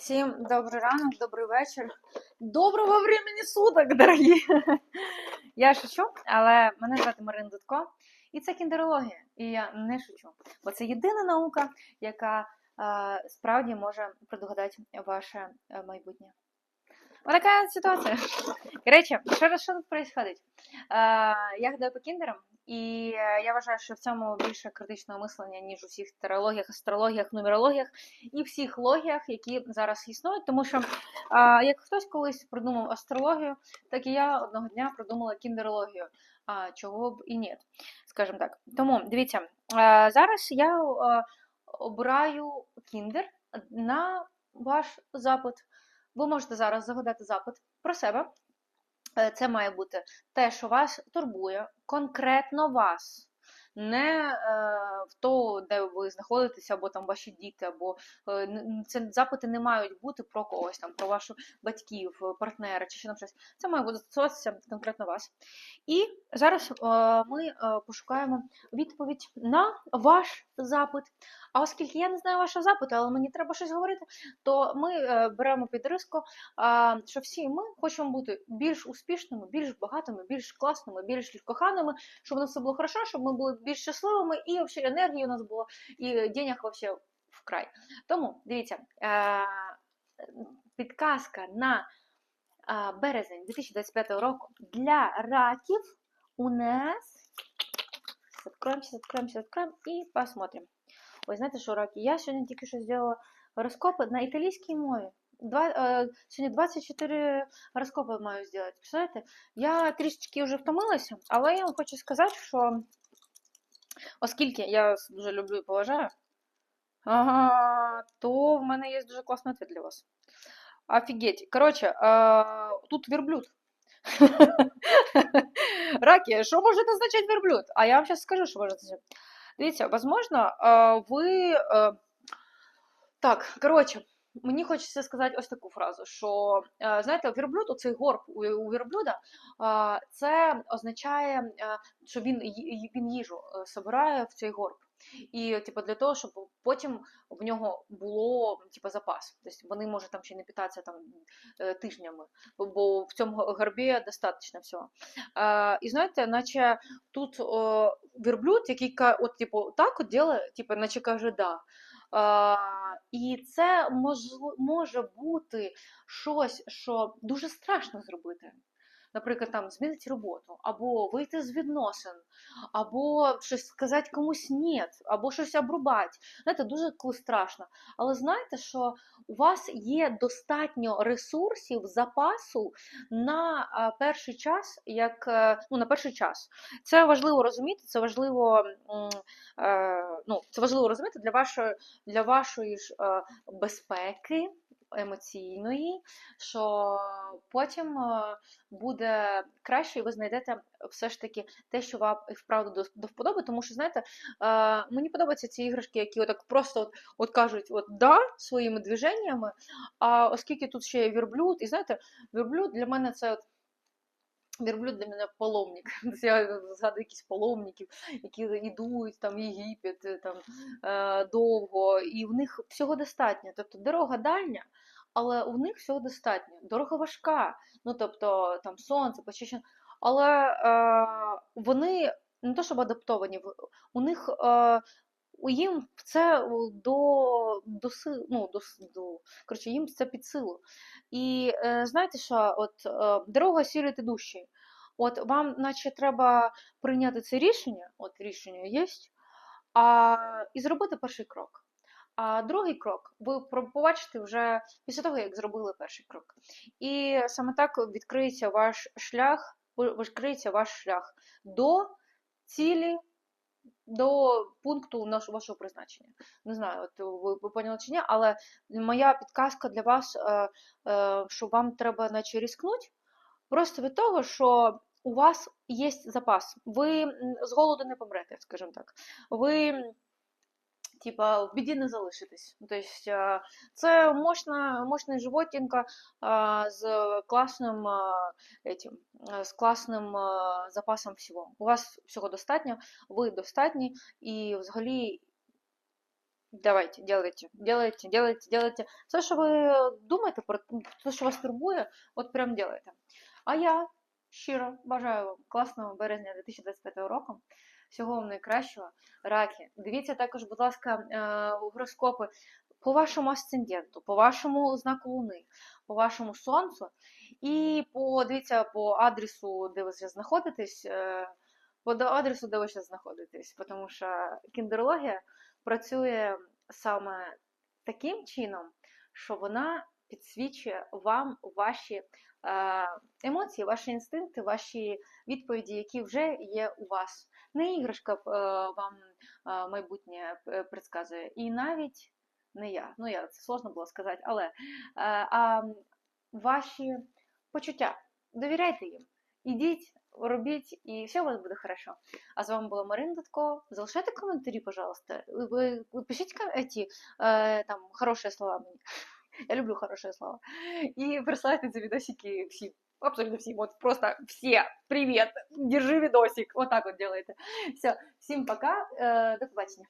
Всім добрий ранок, добрий вечір. Доброго времени суток, дорогі! Я шучу, але мене звати Марина Дудко, і це кіндерологія. І я не шучу, бо це єдина наука, яка е, справді може предугадати ваше е, майбутнє. Отака ситуація. Коротше, що, що тут відбувається? Я гадаю по кіндерам, і я вважаю, що в цьому більше критичного мислення, ніж у всіх терологіях, астрологіях, нумерологіях і всіх логіях, які зараз існують. Тому що а, як хтось колись придумав астрологію, так і я одного дня придумала кіндерологію. А чого б і ні, скажімо так. Тому дивіться, а, зараз я а, обираю кіндер на ваш запит. Ви можете зараз загадати запит про себе. Е, Це має бути те, що вас турбує, конкретно вас. Не е, в то, де ви знаходитеся, або там ваші діти, або е, це запити не мають бути про когось, там, про вашу батьків, е, партнера чи ще там щось. Це має бути стосуватися конкретно вас. І зараз ми пошукаємо відповідь на ваш запит. А оскільки я не знаю вашого запиту, але мені треба щось говорити, то ми беремо під риску, що всі ми хочемо бути більш успішними, більш багатими, більш класними, більш коханими, щоб у нас все було хорошо, щоб ми були більш щасливими, і взагалі енергії у нас було, і денег вообще вкрай. Тому дивіться, е, підказка на березень 2025 року для раків у нас. Откроемся, откроемся, откроем и посмотрим. Ой, знаєте що, раки? Я сьогодні тільки що зробила розкопи на італійській мові. Два, е, сьогодні 24 розкопи маю зробити. Я трішечки вже втомилася, але я вам хочу сказати, що оскільки я вас дуже люблю і поважаю, то в мене є дуже класний ответ для вас. Офігеть. Коротше, тут верблюд. Раки, що може означати верблюд? А я вам зараз скажу, що може означати. Дивіться, возможно, ви. Так, коротше, мені хочеться сказати ось таку фразу: що, е, знаєте, верблюд, оцей горб у, верблюда, е, це означає, е, що він, він їжу собирає в цей горб. І, типу, для того, щоб потім в нього було типу, запас. Тобто вони можуть там ще не питатися там тижнями, бо- в цьому горбі достатньо всього. Е, і знаєте, наче тут е, верблюд, який от, типу, так от ділає, типу, наче каже да. Е, і це мож, може бути щось, що дуже страшно зробити. Наприклад, там змінити роботу, або вийти з відносин, або щось сказати комусь ні, або щось обрубати. Знаєте, дуже страшно. Але знаєте, що у вас є достатньо ресурсів, запасу на перший час, як е, ну, на перший час. Це важливо розуміти, це важливо, е, ну, це важливо розуміти для вашої, для вашої ж е, безпеки. Емоційної, що потім е, буде краще, і ви знайдете все ж таки те, що вам вправду до, до вподоби, тому що, знаєте, е, мені подобаються ці іграшки, які отак просто от, от кажуть от да своїми движеннями, а оскільки тут ще є вірблюд, і знаєте, вірблюд для мене це. Верблюд для мене паломник. Я згадую якісь паломників, які йдуть там Єгипет е, там, е, довго, і в них всього достатньо. Тобто дорога дальня, але у них всього достатньо. Дорога важка, ну тобто там сонце, почищено. Але е, вони не то, щоб адаптовані, у них е, їм це до, до, ну, до, до коротше, їм це під силу. І е, знаєте що, от е, дорога сілить ідущий. От вам, наче, треба прийняти це рішення, от рішення є, а, і зробити перший крок. А другий крок ви побачите вже після того, як зробили перший крок. І саме так відкриється ваш шлях, відкриється ваш шлях до цілі, до пункту нашого вашого призначення. Не знаю, от ви, ви поняли чи ні, але моя підказка для вас, е, е, що вам треба наче різкнути, просто від того, що у вас є запас. Ви з голоду не помрете, скажімо так. Ви, типа, в біді не залишитесь. Тобто, е, це мощна, мощна животинка е, з класним, е, этим, з класним запасом всього. У вас всього достатньо, ви достатні, і взагалі Давайте, делайте, делайте, делайте, делайте. Все, що ви думаєте про те, що вас турбує, от прям делайте. А я щиро бажаю вам класного березня 2025 року. Всього вам найкращого. Раки. Дивіться також, будь ласка, е, гороскопи по вашому асценденту, по вашому знаку Луни, по вашому сонцю. І по, дивіться по адресу, де ви зараз знаходитесь, е, по адресу, де ви зараз знаходитесь, тому що кіндерологія працює саме таким чином, що вона підсвічує вам ваші е, емоції, ваші інстинкти, ваші відповіді, які вже є у вас Не іграшка е, вам е, майбутнє предсказує, і навіть не я. Ну, я це сложно було сказати, але а ваші почуття. Довіряйте їм. Ідіть, робіть, і все у вас буде хорошо. А з вами була Марина Дудко. Залишайте коментарі, пожалуйста. Ви, ви пишіть эти, э, там хороші слова мені. Я люблю хорошие слова. И присылайте эти видосики всем. Абсолютно всем. Вот просто все. Привет. Держи видосик. Вот так вот делайте. Все. Всем пока. Э, до побачення.